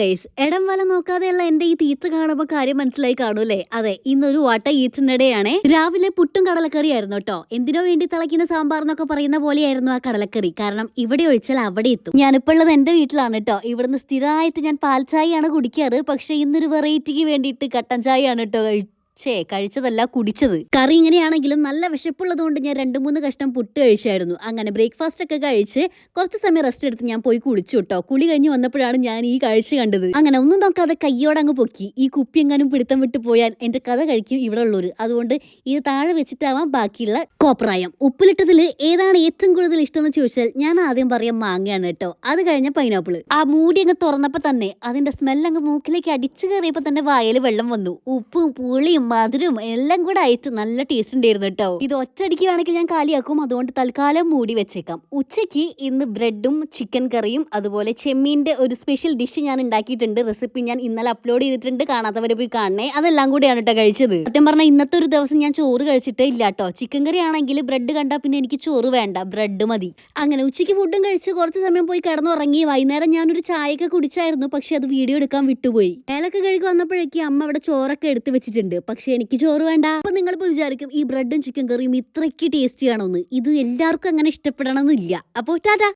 Guys ഇടം വല നോക്കാതെയുള്ള എന്റെ ഈ തീറ്റ കാണുമ്പോൾ കാര്യം മനസ്സിലായി കാണൂലേ അതെ ഇന്നൊരു വാട്ട ഈച്ചിനിടെയാണ്. രാവിലെ പുട്ടും കടലക്കറിയായിരുന്നു കേട്ടോ. എന്തിനോ വേണ്ടി തിളയ്ക്കുന്ന സാമ്പാർ എന്നൊക്കെ പറയുന്ന പോലെയായിരുന്നു ആ കടലക്കറി. കാരണം ഇവിടെ ഒഴിച്ചാൽ അവിടെ എത്തും. ഞാനിപ്പോൾ ഉള്ളത് എന്റെ വീട്ടിലാണ് കേട്ടോ. ഇവിടുന്ന് സ്ഥിരമായിട്ട് ഞാൻ പാൽ ചായയാണ് കുടിക്കാറ്. പക്ഷെ ഇന്നൊരു വെറൈറ്റിക്ക് വേണ്ടിയിട്ട് കട്ടൻ ചായയാണ് കേട്ടോ കഴി ഛേ കഴിച്ചതല്ല കുടിച്ചത്. കറി ഇങ്ങനെയാണെങ്കിലും നല്ല വിശപ്പുള്ളത് കൊണ്ട് ഞാൻ രണ്ട് മൂന്ന് കഷ്ണം പുട്ട് കഴിച്ചായിരുന്നു. അങ്ങനെ ബ്രേക്ക്ഫാസ്റ്റ് ഒക്കെ കഴിച്ച് കുറച്ച് സമയം റെസ്റ്റ് എടുത്ത് ഞാൻ പോയി കുളിച്ചു കേട്ടോ കുളി കഴിഞ്ഞ് വന്നപ്പോഴാണ് ഞാൻ ഈ കാഴ്ച കണ്ടത്. അങ്ങനെ ഒന്നും നോക്കാതെ കയ്യോടെ അങ്ങ് പൊക്കി. ഈ കുപ്പി എങ്ങാനും പിടുത്തം വിട്ടു പോയാൽ എന്റെ കഥ കഴിക്കും ഇവിടെ ഉള്ളവര്. അതുകൊണ്ട് ഇത് താഴെ വെച്ചിട്ടാവാം ബാക്കിയുള്ള കോപ്രായം. ഉപ്പിലിട്ടതിൽ ഏതാണ് ഏറ്റവും കൂടുതൽ ഇഷ്ടം എന്ന് ചോദിച്ചാൽ ഞാൻ ആദ്യം പറയാം മാങ്ങയാണ് കേട്ടോ അത് കഴിഞ്ഞ പൈനാപ്പിൾ ആ മൂടി അങ്ങ് തുറന്നപ്പോ തന്നെ അതിന്റെ സ്മെല്ലങ്ങ് മൂക്കിലേക്ക് അടിച്ചു കയറിയപ്പോ തന്നെ വായൽ വെള്ളം വന്നു. ഉപ്പും പുളിയും മധുരവും എല്ലാം കൂടെ അയച്ച് നല്ല ടേസ്റ്റ് ഉണ്ടായിരുന്നു കേട്ടോ. ഇത് ഒറ്റയടിക്ക് വേണമെങ്കിൽ ഞാൻ കാലിയാക്കും. അതുകൊണ്ട് തൽക്കാലം മൂടി വെച്ചേക്കാം. ഉച്ചയ്ക്ക് ഇന്ന് ബ്രെഡും ചിക്കൻ കറിയും അതുപോലെ ചെമ്മീന്റെ ഒരു സ്പെഷ്യൽ ഡിഷ് ഞാൻ ഉണ്ടാക്കിയിട്ടുണ്ട്. റെസിപ്പി ഞാൻ ഇന്നലെ അപ്ലോഡ് ചെയ്തിട്ടുണ്ട്. കാണാത്തവരെ പോയി കാണണേ. അതെല്ലാം കൂടിയാണ് കേട്ടോ കഴിച്ചത്. സത്യം പറഞ്ഞാൽ ഇന്നത്തെ ഒരു ദിവസം ഞാൻ ചോറ് കഴിച്ചിട്ടേ ഇല്ല കേട്ടോ. ചിക്കൻ കറി ആണെങ്കിൽ ബ്രെഡ് കണ്ടാൽ പിന്നെ എനിക്ക് ചോറ് വേണ്ട. ബ്രെഡ് മതി. അങ്ങനെ ഉച്ചയ്ക്ക് ഫുഡും കഴിച്ച് കുറച്ച് സമയം പോയി കിടന്നുറങ്ങി. വൈകുന്നേരം ഞാനൊരു ചായയൊക്കെ കുടിച്ചായിരുന്നു. പക്ഷെ അത് വീഡിയോ എടുക്കാൻ വിട്ടുപോയി. ഏലൊക്കെ കഴുകി വന്നപ്പോഴേക്കും അമ്മ അവിടെ ചോറൊക്കെ എടുത്ത് വെച്ചിട്ടുണ്ട്. പക്ഷെ എനിക്ക് ചോറ് വേണ്ട. അപ്പൊ നിങ്ങളിപ്പോ വിചാരിക്കും ഈ ബ്രെഡും ചിക്കൻ കറിയും ഇത്രയ്ക്ക് ടേസ്റ്റി ആണോന്ന്. ഇത് എല്ലാവർക്കും അങ്ങനെ ഇഷ്ടപ്പെടണമെന്നില്ല. അപ്പോൾ ടാറ്റാ.